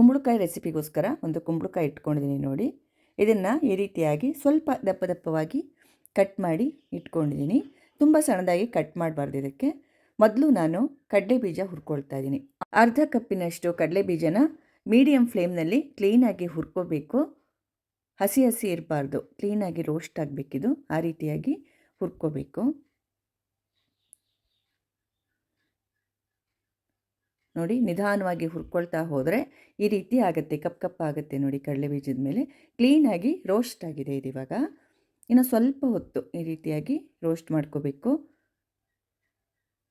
ಕುಂಬಳಕಾಯಿ ರೆಸಿಪಿಗೋಸ್ಕರ ಒಂದು ಕುಂಬಳಕಾಯಿ ಇಟ್ಕೊಂಡಿದ್ದೀನಿ ನೋಡಿ. ಇದನ್ನು ಈ ರೀತಿಯಾಗಿ ಸ್ವಲ್ಪ ದಪ್ಪ ದಪ್ಪವಾಗಿ ಕಟ್ ಮಾಡಿ ಇಟ್ಕೊಂಡಿದ್ದೀನಿ. ತುಂಬ ಸಣ್ಣದಾಗಿ ಕಟ್ ಮಾಡಬಾರ್ದು ಇದಕ್ಕೆ. ಮೊದಲು ನಾನು ಕಡಲೆ ಬೀಜ ಹುರ್ಕೊಳ್ತಾ ಇದ್ದೀನಿ. ಅರ್ಧ ಕಪ್ಪಿನಷ್ಟು ಕಡಲೆ ಬೀಜನ ಮೀಡಿಯಮ್ ಫ್ಲೇಮ್ನಲ್ಲಿ ಕ್ಲೀನಾಗಿ ಹುರ್ಕೋಬೇಕು. ಹಸಿ ಹಸಿ ಇರಬಾರ್ದು. ಕ್ಲೀನಾಗಿ ರೋಸ್ಟ್ ಆಗಬೇಕಿದು. ಆ ರೀತಿಯಾಗಿ ಹುರ್ಕೋಬೇಕು. ನೋಡಿ ನಿಧಾನವಾಗಿ ಹುರ್ಕೊಳ್ತಾ ಹೋದರೆ ಈ ರೀತಿ ಆಗುತ್ತೆ, ಕಪ್ ಕಪ್ ಆಗುತ್ತೆ ನೋಡಿ ಕಡಲೆ ಬೀಜದ ಮೇಲೆ. ಕ್ಲೀನಾಗಿ ರೋಸ್ಟ್ ಆಗಿದೆ ಇದು ಇವಾಗ. ಇನ್ನು ಸ್ವಲ್ಪ ಹೊತ್ತು ಈ ರೀತಿಯಾಗಿ ರೋಸ್ಟ್ ಮಾಡ್ಕೋಬೇಕು.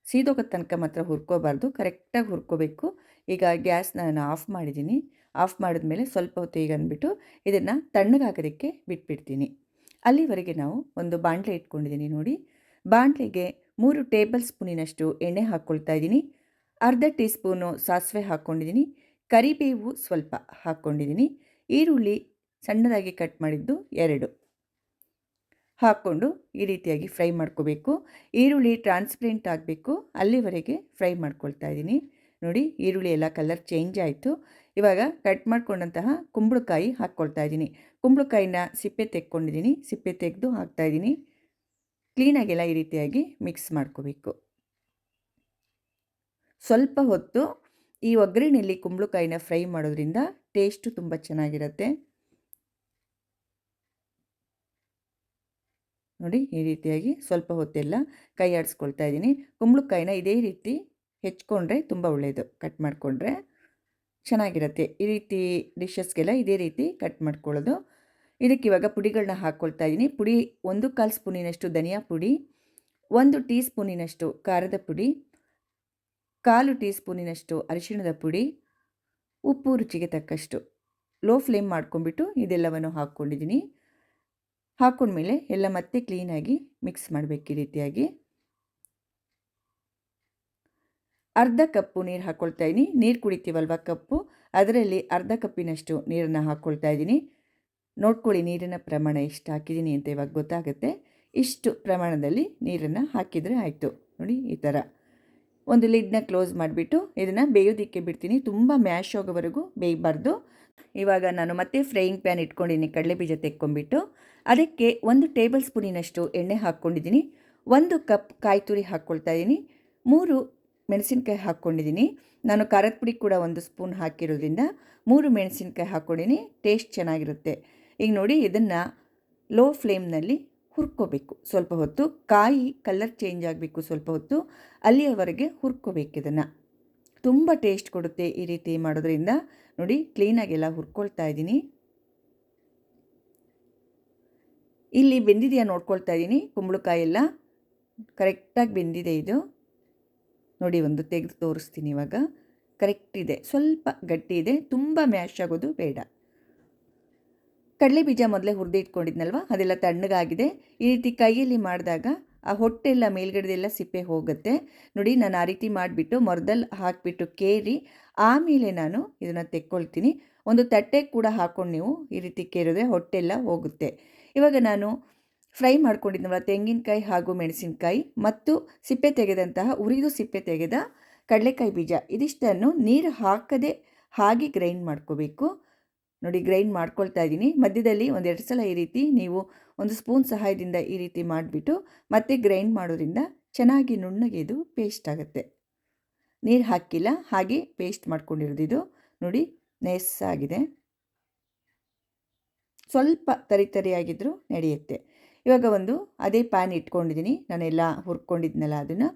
ಸೀದೋಗ ತನಕ ಮಾತ್ರ ಹುರ್ಕೋಬಾರ್ದು ಕರೆಕ್ಟಾಗಿ ಹುರ್ಕೋಬೇಕು. ಈಗ ಗ್ಯಾಸ್ ನಾನು ಆಫ್ ಮಾಡಿದ್ದೀನಿ. ಆಫ್ ಮಾಡಿದ್ಮೇಲೆ ಸ್ವಲ್ಪ ಹೊತ್ತು ಈಗ ಅಂದ್ಬಿಟ್ಟು ಇದನ್ನು ತಣ್ಣಗಾಗೋದಕ್ಕೆ ಬಿಟ್ಬಿಡ್ತೀನಿ. ಅಲ್ಲಿವರೆಗೆ ನಾವು ಒಂದು ಬಾಣಲೆ ಇಟ್ಕೊಂಡಿದ್ದೀನಿ ನೋಡಿ. ಬಾಣಲೆಗೆ ಮೂರು ಟೇಬಲ್ ಸ್ಪೂನಿನಷ್ಟು ಎಣ್ಣೆ ಹಾಕ್ಕೊಳ್ತಾ ಇದ್ದೀನಿ. ಅರ್ಧ ಟೀ ಸ್ಪೂನು ಸಾಸಿವೆ ಹಾಕ್ಕೊಂಡಿದ್ದೀನಿ. ಕರಿಬೇವು ಸ್ವಲ್ಪ ಹಾಕ್ಕೊಂಡಿದ್ದೀನಿ. ಈರುಳ್ಳಿ ಸಣ್ಣದಾಗಿ ಕಟ್ ಮಾಡಿದ್ದು ಎರಡು. ಹಾಕ್ಕೊಂಡು ಈ ರೀತಿಯಾಗಿ ಫ್ರೈ ಮಾಡ್ಕೋಬೇಕು. ಈರುಳ್ಳಿ ಟ್ರಾನ್ಸ್ಪರೆಂಟ್ ಆಗಬೇಕು. ಅಲ್ಲಿವರೆಗೆ ಫ್ರೈ ಮಾಡ್ಕೊಳ್ತಾ ಇದ್ದೀನಿ. ನೋಡಿ, ಈರುಳ್ಳಿ ಎಲ್ಲ ಕಲರ್ ಚೇಂಜ್ ಆಯಿತು. ಇವಾಗ ಕಟ್ ಮಾಡ್ಕೊಂಡಂತಹ ಕುಂಬಳಕಾಯಿ ಹಾಕ್ಕೊಳ್ತಾ ಇದ್ದೀನಿ. ಕುಂಬಳಕಾಯಿನ ಸಿಪ್ಪೆ ತೆಕ್ಕೊಂಡಿದ್ದೀನಿ. ಸಿಪ್ಪೆ ತೆಗೆದು ಹಾಕ್ತಾಯಿದ್ದೀನಿ ಕ್ಲೀನಾಗೆಲ್ಲ ಈ ರೀತಿಯಾಗಿ ಮಿಕ್ಸ್ ಮಾಡ್ಕೋಬೇಕು. ಸ್ವಲ್ಪ ಹೊತ್ತು ಈ ಒಗ್ಗರಣೆಯಲ್ಲಿ ಕುಂಬಳಕಾಯಿನ ಫ್ರೈ ಮಾಡೋದ್ರಿಂದ ಟೇಸ್ಟು ತುಂಬ ಚೆನ್ನಾಗಿರುತ್ತೆ. ನೋಡಿ, ಈ ರೀತಿಯಾಗಿ ಸ್ವಲ್ಪ ಹೊತ್ತೆಲ್ಲ ಕೈ ಆಡಿಸ್ಕೊಳ್ತಾ ಇದ್ದೀನಿ. ಕುಂಬಳಕಾಯಿನ ಇದೇ ರೀತಿ ಹೆಚ್ಕೊಂಡ್ರೆ ತುಂಬ ಒಳ್ಳೆಯದು ಕಟ್ ಮಾಡಿಕೊಂಡ್ರೆ ಚೆನ್ನಾಗಿರುತ್ತೆ. ಈ ರೀತಿ ಡಿಶಸ್ಗೆಲ್ಲ ಇದೇ ರೀತಿ ಕಟ್ ಮಾಡ್ಕೊಳ್ಳೋದು. ಇದಕ್ಕೆ ಇವಾಗ ಪುಡಿಗಳನ್ನ ಹಾಕ್ಕೊಳ್ತಾ ಇದ್ದೀನಿ. ಪುಡಿ ಒಂದು ಕಾಲು ಸ್ಪೂನಿನಷ್ಟು ಧನಿಯಾ ಪುಡಿ, ಒಂದು ಟೀ ಸ್ಪೂನಿನಷ್ಟು ಖಾರದ ಪುಡಿ ಕಾಲು ಟೀ ಸ್ಪೂನಿನಷ್ಟು ಅರಿಶಿಣದ ಪುಡಿ, ಉಪ್ಪು ರುಚಿಗೆ ತಕ್ಕಷ್ಟು ಲೋ ಫ್ಲೇಮ್ ಮಾಡ್ಕೊಂಡ್ಬಿಟ್ಟು ಇದೆಲ್ಲವನ್ನು ಹಾಕ್ಕೊಂಡಿದ್ದೀನಿ. ಹಾಕ್ಕೊಂಡ್ಮೇಲೆ ಎಲ್ಲ ಮತ್ತೆ ಕ್ಲೀನಾಗಿ ಮಿಕ್ಸ್ ಮಾಡಬೇಕು ಈ ರೀತಿಯಾಗಿ. ಅರ್ಧ ಕಪ್ಪು ನೀರು ಹಾಕ್ಕೊಳ್ತಾ ಇದ್ದೀನಿ ನೀರು ಕುಡಿತೀವಲ್ವ ಕಪ್ಪು? ಅದರಲ್ಲಿ ಅರ್ಧ ಕಪ್ಪಿನಷ್ಟು ನೀರನ್ನು ಹಾಕ್ಕೊಳ್ತಾ ಇದ್ದೀನಿ ನೋಡ್ಕೊಳ್ಳಿ ನೀರಿನ ಪ್ರಮಾಣ ಎಷ್ಟು ಹಾಕಿದ್ದೀನಿ ಅಂತ ಇವಾಗ ಗೊತ್ತಾಗುತ್ತೆ. ಇಷ್ಟು ಪ್ರಮಾಣದಲ್ಲಿ ನೀರನ್ನು ಹಾಕಿದರೆ ಆಯಿತು. ನೋಡಿ ಈ ಥರ ಒಂದು ಲಿಡ್ನ ಕ್ಲೋಸ್ ಮಾಡಿಬಿಟ್ಟು ಇದನ್ನು ಬೇಯೋದಿಕ್ಕೆ ಬಿಡ್ತೀನಿ. ತುಂಬ ಮ್ಯಾಶ್ ಆಗೋವರೆಗೂ ಬೇಯಬಾರ್ದು. ಇವಾಗ ನಾನು ಮತ್ತೆ ಫ್ರೈಯಿಂಗ್ ಪ್ಯಾನ್ ಇಟ್ಕೊಂಡಿದ್ದೀನಿ, ಕಡಲೆ ಬೀಜ ತೆಕ್ಕೊಂಡ್ಬಿಟ್ಟು. ಅದಕ್ಕೆ ಒಂದು ಟೇಬಲ್ ಸ್ಪೂನಿನಷ್ಟು ಎಣ್ಣೆ ಹಾಕ್ಕೊಂಡಿದ್ದೀನಿ. ಒಂದು ಕಪ್ ಕಾಯಿ ತುರಿ ಹಾಕ್ಕೊಳ್ತಾ ಇದ್ದೀನಿ ಮೂರು ಮೆಣಸಿನ್ಕಾಯಿ ಹಾಕ್ಕೊಂಡಿದ್ದೀನಿ. ನಾನು ಖಾರದ ಪುಡಿ ಕೂಡ ಒಂದು ಸ್ಪೂನ್ ಹಾಕಿರೋದ್ರಿಂದ ಮೂರು ಮೆಣಸಿನ್ಕಾಯಿ ಹಾಕ್ಕೊಂಡಿದ್ದೀನಿ. ಟೇಸ್ಟ್ ಚೆನ್ನಾಗಿರುತ್ತೆ. ಈಗ ನೋಡಿ ಇದನ್ನು ಲೋ ಫ್ಲೇಮ್ನಲ್ಲಿ ಹುರ್ಕೋಬೇಕು. ಸ್ವಲ್ಪ ಹೊತ್ತು ಕಾಯಿ ಕಲರ್ ಚೇಂಜ್ ಆಗಬೇಕು ಸ್ವಲ್ಪ ಹೊತ್ತು, ಅಲ್ಲಿಯವರೆಗೆ ಹುರ್ಕೋಬೇಕು ಇದನ್ನು. ತುಂಬ ಟೇಸ್ಟ್ ಕೊಡುತ್ತೆ ಈ ರೀತಿ ಮಾಡೋದ್ರಿಂದ. ನೋಡಿ ಕ್ಲೀನಾಗೆಲ್ಲ ಹುರ್ಕೊಳ್ತಾ ಇದ್ದೀನಿ. ಇಲ್ಲಿ ಬೆಂದಿದೆಯಾ ನೋಡ್ಕೊಳ್ತಾ ಇದ್ದೀನಿ. ಕುಂಬಳಕಾಯಿ ಎಲ್ಲ ಕರೆಕ್ಟಾಗಿ ಬೆಂದಿದೆ ಇದು. ನೋಡಿ, ಒಂದು ತೆಗೆದು ತೋರಿಸ್ತೀನಿ ಇವಾಗ. ಕರೆಕ್ಟ್ ಇದೆ. ಸ್ವಲ್ಪ ಗಟ್ಟಿ ಇದೆ. ತುಂಬ ಮ್ಯಾಶ್ ಆಗೋದು ಬೇಡ. ಕಡಲೆ ಬೀಜ ಮೊದಲೇ ಹುರಿದು ಇಟ್ಕೊಂಡಿದ್ನಲ್ವ? ಅದೆಲ್ಲ ತಣ್ಣಗಾಗಿದೆ. ಈ ರೀತಿ ಕೈಯಲ್ಲಿ ಮಾಡಿದಾಗ ಆ ಹೊಟ್ಟೆಲ್ಲ ಮೇಲ್ಗಡೆದೆಲ್ಲ ಸಿಪ್ಪೆ ಹೋಗುತ್ತೆ. ನೋಡಿ, ನಾನು ಆ ರೀತಿ ಮಾಡಿಬಿಟ್ಟು ಮೊರದಲ್ಲಿ ಹಾಕಿಬಿಟ್ಟು ಕೇರಿ, ಆಮೇಲೆ ನಾನು ಇದನ್ನು ತೆಕ್ಕೊಳ್ತೀನಿ. ಒಂದು ತಟ್ಟೆ ಕೂಡ ಹಾಕ್ಕೊಂಡು ನೀವು ಈ ರೀತಿ ಕೇರಿದ್ರೆ ಹೊಟ್ಟೆಲ್ಲ ಹೋಗುತ್ತೆ. ಇವಾಗ ನಾನು ಫ್ರೈ ಮಾಡ್ಕೊಂಡಿದ್ನಲ್ಲ ತೆಂಗಿನಕಾಯಿ ಹಾಗೂ ಮೆಣಸಿನಕಾಯಿ ಮತ್ತು ಸಿಪ್ಪೆ ತೆಗೆದಂತಹ ಉರಿದು ಸಿಪ್ಪೆ ತೆಗೆದ ಕಡಲೆಕಾಯಿ ಬೀಜ. ಇದಿಷ್ಟನ್ನು ನೀರು ಹಾಕದೆ ಹಾಗೆ ಗ್ರೈಂಡ್ ಮಾಡ್ಕೋಬೇಕು. ನೋಡಿ ಗ್ರೈಂಡ್ ಮಾಡ್ಕೊಳ್ತಾ ಇದ್ದೀನಿ. ಮಧ್ಯದಲ್ಲಿ ಒಂದೆರಡು ಸಲ ಈ ರೀತಿ ನೀವು ಒಂದು ಸ್ಪೂನ್ ಸಹಾಯದಿಂದ ಈ ರೀತಿ ಮಾಡಿಬಿಟ್ಟು ಮತ್ತೆ ಗ್ರೈಂಡ್ ಮಾಡೋದ್ರಿಂದ ಚೆನ್ನಾಗಿ ನುಣ್ಣಗೆ ಇದು ಪೇಸ್ಟ್ ಆಗುತ್ತೆ. ನೀರು ಹಾಕಿಲ್ಲ, ಹಾಗೆ ಪೇಸ್ಟ್ ಮಾಡ್ಕೊಂಡಿರೋದು ಇದು. ನೋಡಿ ನೆಸ್ಸಾಗಿದೆ ಸ್ವಲ್ಪ ತರಿ ತರಿಯಾಗಿದ್ದರೂ ನಡೆಯುತ್ತೆ. ಇವಾಗ ಒಂದು ಅದೇ ಪ್ಯಾನ್ ಇಟ್ಕೊಂಡಿದ್ದೀನಿ. ನಾನೆಲ್ಲ ಹುರ್ಕೊಂಡಿದ್ನಲ್ಲ ಅದನ್ನು.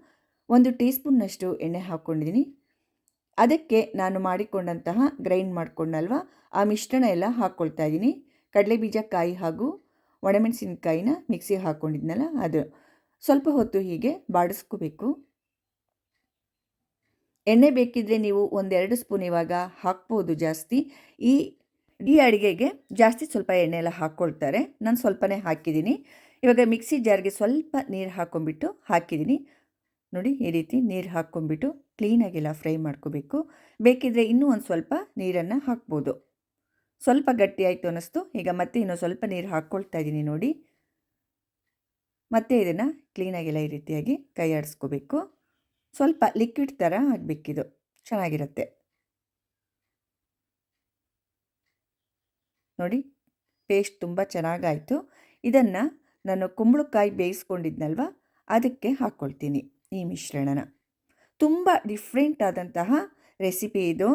ಒಂದು ಟೀ ಸ್ಪೂನ್ನಷ್ಟು ಎಣ್ಣೆ ಹಾಕ್ಕೊಂಡಿದ್ದೀನಿ ಅದಕ್ಕೆ ನಾನು ಮಾಡಿಕೊಂಡಂತಹ ಗ್ರೈಂಡ್ ಮಾಡಿಕೊಂಡಲ್ವ? ಆ ಮಿಶ್ರಣ ಎಲ್ಲ ಹಾಕ್ಕೊಳ್ತಾ ಇದ್ದೀನಿ ಕಡಲೆ ಬೀಜ ಕಾಯಿ ಹಾಗೂ ಒಣಮೆಣಸಿನಕಾಯಿನ ಮಿಕ್ಸಿಗೆ ಹಾಕ್ಕೊಂಡಿದ್ನಲ್ಲ ಅದು. ಸ್ವಲ್ಪ ಹೊತ್ತು ಹೀಗೆ ಬಾಡಿಸ್ಕೋಬೇಕು. ಎಣ್ಣೆ ಬೇಕಿದ್ದರೆ ನೀವು ಒಂದೆರಡು ಸ್ಪೂನ್ ಇವಾಗ ಹಾಕ್ಬೋದು ಜಾಸ್ತಿ. ಈ ಈ ಅಡುಗೆಗೆ ಜಾಸ್ತಿ ಸ್ವಲ್ಪ ಎಣ್ಣೆ ಎಲ್ಲ ಹಾಕ್ಕೊಳ್ತಾರೆ ನಾನು ಸ್ವಲ್ಪನೇ ಹಾಕಿದ್ದೀನಿ. ಇವಾಗ ಮಿಕ್ಸಿ ಜಾರ್ಗೆ ಸ್ವಲ್ಪ ನೀರು ಹಾಕ್ಕೊಂಬಿಟ್ಟು ಹಾಕಿದ್ದೀನಿ. ನೋಡಿ, ಈ ರೀತಿ ನೀರು ಹಾಕ್ಕೊಂಬಿಟ್ಟು ಕ್ಲೀನಾಗೆಲ್ಲ ಫ್ರೈ ಮಾಡ್ಕೋಬೇಕು. ಬೇಕಿದ್ದರೆ ಇನ್ನೂ ಒಂದು ಸ್ವಲ್ಪ ನೀರನ್ನು ಹಾಕ್ಬೋದು. ಸ್ವಲ್ಪ ಗಟ್ಟಿ ಆಯಿತು ಅನ್ನಿಸ್ತು. ಈಗ ಮತ್ತೆ ಇನ್ನೂ ಸ್ವಲ್ಪ ನೀರು ಹಾಕ್ಕೊಳ್ತಾ ಇದ್ದೀನಿ ನೋಡಿ. ಮತ್ತೆ ಇದನ್ನು ಕ್ಲೀನಾಗೆಲ್ಲ ಈ ರೀತಿಯಾಗಿ ಕೈ ಆಡಿಸ್ಕೋಬೇಕು. ಸ್ವಲ್ಪ ಲಿಕ್ವಿಡ್ ಥರ ಆಗಬೇಕಿದು. ಚೆನ್ನಾಗಿರುತ್ತೆ. ನೋಡಿ ಪೇಸ್ಟ್ ತುಂಬ ಚೆನ್ನಾಗಾಯಿತು. ಇದನ್ನು ನಾನು ಕುಂಬಳಕಾಯಿ ಬೇಯಿಸ್ಕೊಂಡಿದ್ನಲ್ವ? ಅದಕ್ಕೆ ಹಾಕ್ಕೊಳ್ತೀನಿ ಈ ಮಿಶ್ರಣನ. ತುಂಬ ಡಿಫ್ರೆಂಟ್ ಆದಂತಹ ರೆಸಿಪಿ ಇದು.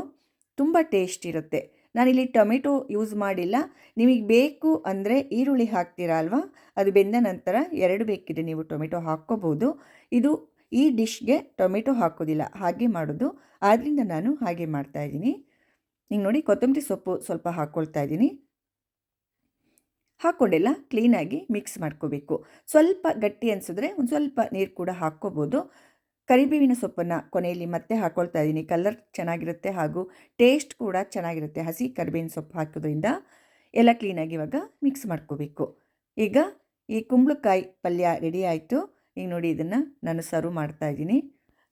ತುಂಬ ಟೇಸ್ಟ್ ಇರುತ್ತೆ. ನಾನಿಲ್ಲಿ ಟೊಮೆಟೊ ಯೂಸ್ ಮಾಡಿಲ್ಲ. ನಿಮಗೆ ಬೇಕು ಅಂದರೆ ಈರುಳ್ಳಿ ಹಾಕ್ತೀರಾ ಅಲ್ವಾ? ಅದು ಬೆಂದ ನಂತರ ಎರಡು ಬೇಕಿದೆ ನೀವು ಟೊಮೆಟೊ ಹಾಕ್ಕೋಬೋದು. ಇದು ಈ ಡಿಶ್ಗೆ ಟೊಮೆಟೊ ಹಾಕೋದಿಲ್ಲ, ಹಾಗೆ ಮಾಡೋದು. ಆದ್ದರಿಂದ ನಾನು ಹಾಗೆ ಮಾಡ್ತಾಯಿದ್ದೀನಿ ಹಿಂಗೆ ನೋಡಿ ಕೊತ್ತಂಬರಿ ಸೊಪ್ಪು ಸ್ವಲ್ಪ ಹಾಕ್ಕೊಳ್ತಾ ಇದ್ದೀನಿ. ಹಾಕ್ಕೊಂಡೆಲ್ಲ ಕ್ಲೀನಾಗಿ ಮಿಕ್ಸ್ ಮಾಡ್ಕೋಬೇಕು. ಸ್ವಲ್ಪ ಗಟ್ಟಿ ಅನಿಸಿದ್ರೆ ಒಂದು ಸ್ವಲ್ಪ ನೀರು ಕೂಡ ಹಾಕ್ಕೋಬೋದು. ಕರಿಬೇವಿನ ಸೊಪ್ಪನ್ನು ಕೊನೆಯಲ್ಲಿ ಮತ್ತೆ ಹಾಕ್ಕೊಳ್ತಾ ಇದ್ದೀನಿ. ಕಲರ್ ಚೆನ್ನಾಗಿರುತ್ತೆ ಹಾಗೂ ಟೇಸ್ಟ್ ಕೂಡ ಚೆನ್ನಾಗಿರುತ್ತೆ. ಹಸಿ ಕರಿಬೇವಿನ ಸೊಪ್ಪು ಹಾಕೋದ್ರಿಂದ ಎಲ್ಲ ಕ್ಲೀನಾಗಿ ಇವಾಗ ಮಿಕ್ಸ್ ಮಾಡ್ಕೋಬೇಕು. ಈಗ ಈ ಕುಂಬಳಕಾಯಿ ಪಲ್ಯ ರೆಡಿ ಆಯಿತು. ಈಗ ನೋಡಿ ಇದನ್ನು ನಾನು ಸರ್ವ್ ಮಾಡ್ತಾ ಇದ್ದೀನಿ.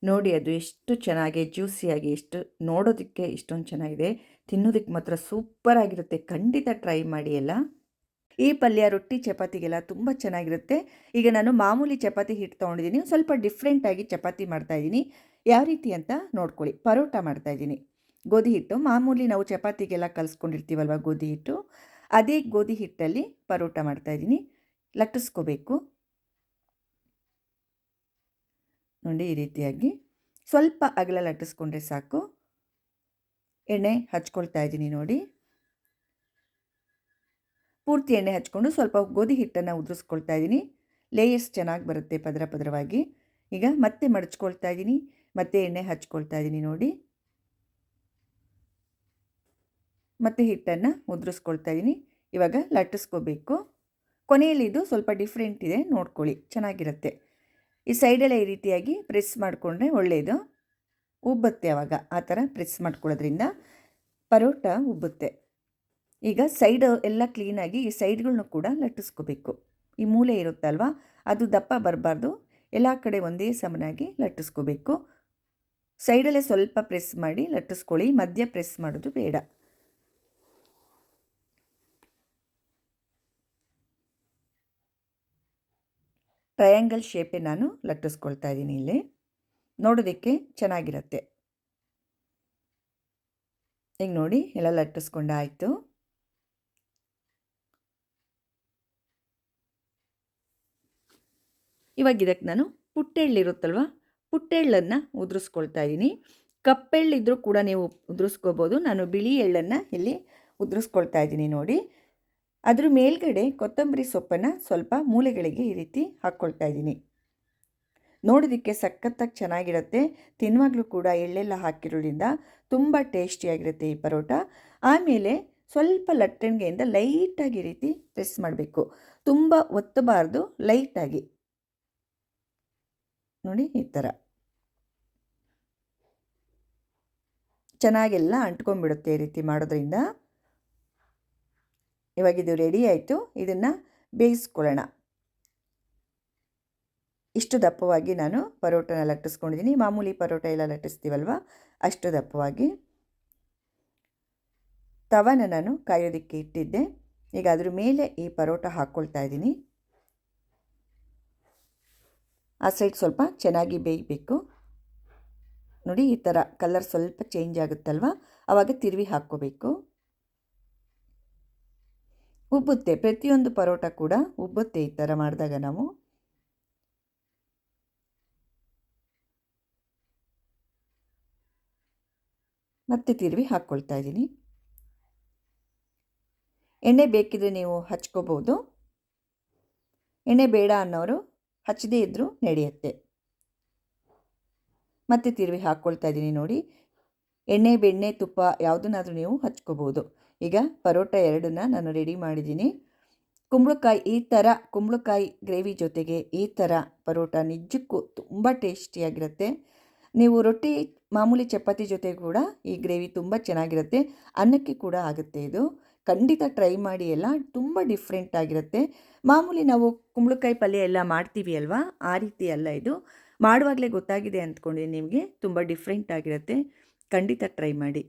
ನೋಡಿ ಅದು ಎಷ್ಟು ಚೆನ್ನಾಗಿ ಜ್ಯೂಸಿಯಾಗಿ ಎಷ್ಟು ನೋಡೋದಕ್ಕೆ ಇಷ್ಟೊಂದು ಚೆನ್ನಾಗಿದೆ. ತಿನ್ನೋದಕ್ಕೆ ಮಾತ್ರ ಸೂಪರ್ ಆಗಿರುತ್ತೆ. ಖಂಡಿತ ಟ್ರೈ ಮಾಡಿ ಎಲ್ಲ. ಈ ಪಲ್ಯ ರೊಟ್ಟಿ ಚಪಾತಿಗೆಲ್ಲ ತುಂಬ ಚೆನ್ನಾಗಿರುತ್ತೆ. ಈಗ ನಾನು ಮಾಮೂಲಿ ಚಪಾತಿ ಹಿಟ್ಟು ತೊಗೊಂಡಿದ್ದೀನಿ. ಸ್ವಲ್ಪ ಡಿಫ್ರೆಂಟಾಗಿ ಚಪಾತಿ ಮಾಡ್ತಾಯಿದ್ದೀನಿ ಯಾವ ರೀತಿ ಅಂತ ನೋಡ್ಕೊಳ್ಳಿ. ಪರೋಟ ಮಾಡ್ತಾಯಿದ್ದೀನಿ ಗೋಧಿ ಹಿಟ್ಟು, ಮಾಮೂಲಿ ನಾವು ಚಪಾತಿಗೆಲ್ಲ ಕಲಿಸ್ಕೊಂಡಿರ್ತೀವಲ್ವ ಗೋಧಿ ಹಿಟ್ಟು? ಅದೇ ಗೋಧಿ ಹಿಟ್ಟಲ್ಲಿ ಪರೋಟ ಮಾಡ್ತಾಯಿದ್ದೀನಿ ಲಟ್ಟಿಸ್ಕೋಬೇಕು. ನೋಡಿ ಈ ರೀತಿಯಾಗಿ. ಸ್ವಲ್ಪ ಅಗಲ ಲಟ್ಟಿಸ್ಕೊಂಡ್ರೆ ಸಾಕು. ಎಣ್ಣೆ ಹಚ್ಕೊಳ್ತಾ ಇದ್ದೀನಿ ನೋಡಿ. ಪೂರ್ತಿ ಎಣ್ಣೆ ಹಚ್ಕೊಂಡು ಸ್ವಲ್ಪ ಗೋಧಿ ಹಿಟ್ಟನ್ನು ಉದುರಿಸ್ಕೊಳ್ತಾ ಇದ್ದೀನಿ. ಲೇಯರ್ಸ್ ಚೆನ್ನಾಗಿ ಬರುತ್ತೆ ಪದರ ಪದರವಾಗಿ. ಈಗ ಮತ್ತೆ ಮಡಚ್ಕೊಳ್ತಾ ಇದ್ದೀನಿ. ಮತ್ತೆ ಎಣ್ಣೆ ಹಚ್ಕೊಳ್ತಾ ಇದ್ದೀನಿ ನೋಡಿ. ಮತ್ತೆ ಹಿಟ್ಟನ್ನು ಉದುರಿಸ್ಕೊಳ್ತಾ ಇದ್ದೀನಿ. ಇವಾಗ ಲಟ್ಟಿಸ್ಕೋಬೇಕು. ಕೊನೆಯಲ್ಲಿ ಇದು ಸ್ವಲ್ಪ ಡಿಫ್ರೆಂಟ್ ಇದೆ, ನೋಡ್ಕೊಳ್ಳಿ. ಚೆನ್ನಾಗಿರುತ್ತೆ. ಈ ಸೈಡೆಲ್ಲ ಈ ರೀತಿಯಾಗಿ ಪ್ರೆಸ್ ಮಾಡಿಕೊಂಡ್ರೆ ಒಳ್ಳೆಯದು ಉಬ್ಬುತ್ತೆ ಆವಾಗ ಆ ಥರ ಪ್ರೆಸ್ ಮಾಡ್ಕೊಳ್ಳೋದ್ರಿಂದ ಪರೋಟ ಉಬ್ಬುತ್ತೆ. ಈಗ ಸೈಡ್ ಎಲ್ಲ ಕ್ಲೀನಾಗಿ ಈ ಸೈಡ್ಗಳನ್ನೂ ಕೂಡ ಲಟ್ಟಿಸ್ಕೋಬೇಕು. ಈ ಮೂಲೆ ಇರುತ್ತಲ್ವ? ಅದು ದಪ್ಪ ಬರಬಾರ್ದು. ಎಲ್ಲ ಕಡೆ ಒಂದೇ ಸಮನಾಗಿ ಲಟ್ಟಿಸ್ಕೋಬೇಕು. ಸೈಡಲ್ಲೇ ಸ್ವಲ್ಪ ಪ್ರೆಸ್ ಮಾಡಿ ಲಟ್ಟಿಸ್ಕೊಳ್ಳಿ. ಮಧ್ಯ ಪ್ರೆಸ್ ಮಾಡೋದು ಬೇಡ. ಟ್ರಯಾಂಗಲ್ ಶೇಪೇ ನಾನು ಲಟ್ಟಿಸ್ಕೊಳ್ತಾ ಇದ್ದೀನಿ ಇಲ್ಲಿ. ನೋಡೋದಕ್ಕೆ ಚೆನ್ನಾಗಿರುತ್ತೆ. ಈಗ ನೋಡಿ, ಎಲ್ಲ ಲಟ್ಟಿಸ್ಕೊಂಡಾಯಿತು. ಇವಾಗ ಇದಕ್ಕೆ ನಾನು ಪುಟ್ಟೆಳ್ಳಿರುತ್ತಲ್ವ ಪುಟ್ಟೆಳ್ಳನ್ನು ಉದುರಿಸ್ಕೊಳ್ತಾ ಇದ್ದೀನಿ. ಕಪ್ಪೆಳ್ಳಿದ್ರೂ ಕೂಡ ನೀವು ಉದುರಿಸ್ಕೋಬೋದು. ನಾನು ಬಿಳಿ ಎಳ್ಳನ್ನು ಇಲ್ಲಿ ಉದುರಿಸ್ಕೊಳ್ತಾ ಇದ್ದೀನಿ ನೋಡಿ. ಅದ್ರ ಮೇಲ್ಗಡೆ ಕೊತ್ತಂಬರಿ ಸೊಪ್ಪನ್ನು ಸ್ವಲ್ಪ ಮೂಲೆಗಳಿಗೆ ಈ ರೀತಿ ಹಾಕ್ಕೊಳ್ತಾ ಇದ್ದೀನಿ. ನೋಡೋದಕ್ಕೆ ಸಖತ್ತಾಗಿ ಚೆನ್ನಾಗಿರುತ್ತೆ. ತಿನ್ನುವಾಗಲೂ ಕೂಡ ಎಳ್ಳೆಲ್ಲ ಹಾಕಿರೋದ್ರಿಂದ ತುಂಬ ಟೇಸ್ಟಿಯಾಗಿರುತ್ತೆ ಈ ಪರೋಟ. ಆಮೇಲೆ ಸ್ವಲ್ಪ ಲಟ್ಟಣಿಗೆಯಿಂದ ಲೈಟಾಗಿ ಈ ರೀತಿ ಪ್ರೆಸ್ ಮಾಡಬೇಕು. ತುಂಬ ಒತ್ತಬಾರ್ದು, ಲೈಟಾಗಿ. ನೋಡಿ ಈ ಥರ ಚೆನ್ನಾಗೆಲ್ಲ ಅಂಟ್ಕೊಂಡ್ಬಿಡುತ್ತೆ ಈ ರೀತಿ ಮಾಡೋದ್ರಿಂದ. ಇವಾಗ ಇದು ರೆಡಿ ಆಯಿತು. ಇದನ್ನು ಬೇಯಿಸ್ಕೊಳ್ಳೋಣ. ಇಷ್ಟು ದಪ್ಪವಾಗಿ ನಾನು ಪರೋಟನ ಲಟ್ಟಿಸ್ಕೊಂಡಿದ್ದೀನಿ. ಮಾಮೂಲಿ ಪರೋಟ ಎಲ್ಲ ಲಟ್ಟಿಸ್ತೀವಲ್ವ? ಅಷ್ಟು ದಪ್ಪವಾಗಿ. ತವನ ನಾನು ಕಾಯೋದಕ್ಕೆ ಇಟ್ಟಿದ್ದೆ. ಈಗ ಅದ್ರ ಮೇಲೆ ಈ ಪರೋಟ ಹಾಕ್ಕೊಳ್ತಾ ಇದ್ದೀನಿ. ಆ ಸೈಡ್ ಸ್ವಲ್ಪ ಚೆನ್ನಾಗಿ ಬೇಯಬೇಕು. ನೋಡಿ, ಈ ಥರ ಕಲರ್ ಸ್ವಲ್ಪ ಚೇಂಜ್ ಆಗುತ್ತಲ್ವ? ಆವಾಗ ತಿರುವಿ ಹಾಕ್ಕೋಬೇಕು. ಉಬ್ಬುತ್ತೆ, ಪ್ರತಿಯೊಂದು ಪರೋಟ ಕೂಡ ಉಬ್ಬುತ್ತೆ ಈ ಥರ ಮಾಡಿದಾಗ ನಾವು. ಮತ್ತೆ ತಿರುವಿ ಹಾಕ್ಕೊಳ್ತಾ ಇದ್ದೀನಿ. ಎಣ್ಣೆ ಬೇಕಿದ್ರೆ ನೀವು ಹಚ್ಕೋಬೋದು. ಎಣ್ಣೆ ಬೇಡ ಅನ್ನೋರು ಹಚ್ಚದೇ ಇದ್ದರೂ ನಡೆಯುತ್ತೆ. ಮತ್ತೆ ತಿರುವಿ ಹಾಕ್ಕೊಳ್ತಾ ಇದ್ದೀನಿ ನೋಡಿ. ಎಣ್ಣೆ, ಬೆಣ್ಣೆ, ತುಪ್ಪ ಯಾವುದನ್ನಾದರೂ ನೀವು ಹಚ್ಕೋಬೋದು. ಈಗ ಪರೋಟ ಎರಡನ್ನ ನಾನು ರೆಡಿ ಮಾಡಿದ್ದೀನಿ. ಕುಂಬಳಕಾಯಿ ಈ ಥರ, ಕುಂಬಳಕಾಯಿ ಗ್ರೇವಿ ಜೊತೆಗೆ ಈ ಥರ ಪರೋಟ ನಿಜಕ್ಕೂ ತುಂಬ ಟೇಸ್ಟಿಯಾಗಿರುತ್ತೆ. ನೀವು ರೊಟ್ಟಿ, ಮಾಮೂಲಿ ಚಪಾತಿ ಜೊತೆ ಕೂಡ ಈ ಗ್ರೇವಿ ತುಂಬ ಚೆನ್ನಾಗಿರುತ್ತೆ. ಅನ್ನಕ್ಕೆ ಕೂಡ ಆಗುತ್ತೆ ಇದು. ಖಂಡಿತ ಟ್ರೈ ಮಾಡಿ ಎಲ್ಲ ತುಂಬ ಡಿಫ್ರೆಂಟ್ ಆಗಿರುತ್ತೆ. ಮಾಮೂಲಿ ನಾವು ಕುಂಬಳಕಾಯಿ ಪಲ್ಯ ಎಲ್ಲ ಮಾಡ್ತೀವಿ ಅಲ್ವಾ? ಆ ರೀತಿ ಅಲ್ಲ ಇದು. ಮಾಡುವಾಗಲೇ ಗೊತ್ತಾಗಿದೆ ಅಂದ್ಕೊಂಡಿದ್ದೀನಿ ನಿಮಗೆ, ತುಂಬ ಡಿಫ್ರೆಂಟ್ ಆಗಿರುತ್ತೆ. ಖಂಡಿತ ಟ್ರೈ ಮಾಡಿ.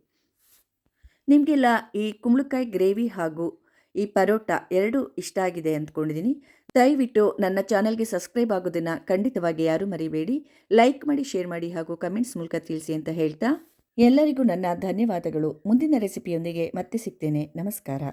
ನಿಮಗೆಲ್ಲ ಈ ಕುಂಬಳಕಾಯಿ ಗ್ರೇವಿ ಹಾಗೂ ಈ ಪರೋಟ ಎರಡೂ ಇಷ್ಟ ಆಗಿದೆ ಅಂದ್ಕೊಂಡಿದ್ದೀನಿ ದಯವಿಟ್ಟು ನನ್ನ ಚಾನಲ್ಗೆ ಸಬ್ಸ್ಕ್ರೈಬ್ ಆಗೋದನ್ನು ಖಂಡಿತವಾಗಿ ಯಾರೂ ಮರಿಬೇಡಿ. ಲೈಕ್ ಮಾಡಿ ಶೇರ್ ಮಾಡಿ ಹಾಗೂ ಕಮೆಂಟ್ಸ್ ಮೂಲಕ ತಿಳಿಸಿ ಅಂತ ಹೇಳ್ತಾ ಎಲ್ಲರಿಗೂ ನನ್ನ ಧನ್ಯವಾದಗಳು. ಮುಂದಿನ ರೆಸಿಪಿಯೊಂದಿಗೆ ಮತ್ತೆ ಸಿಗ್ತೇನೆ. ನಮಸ್ಕಾರ.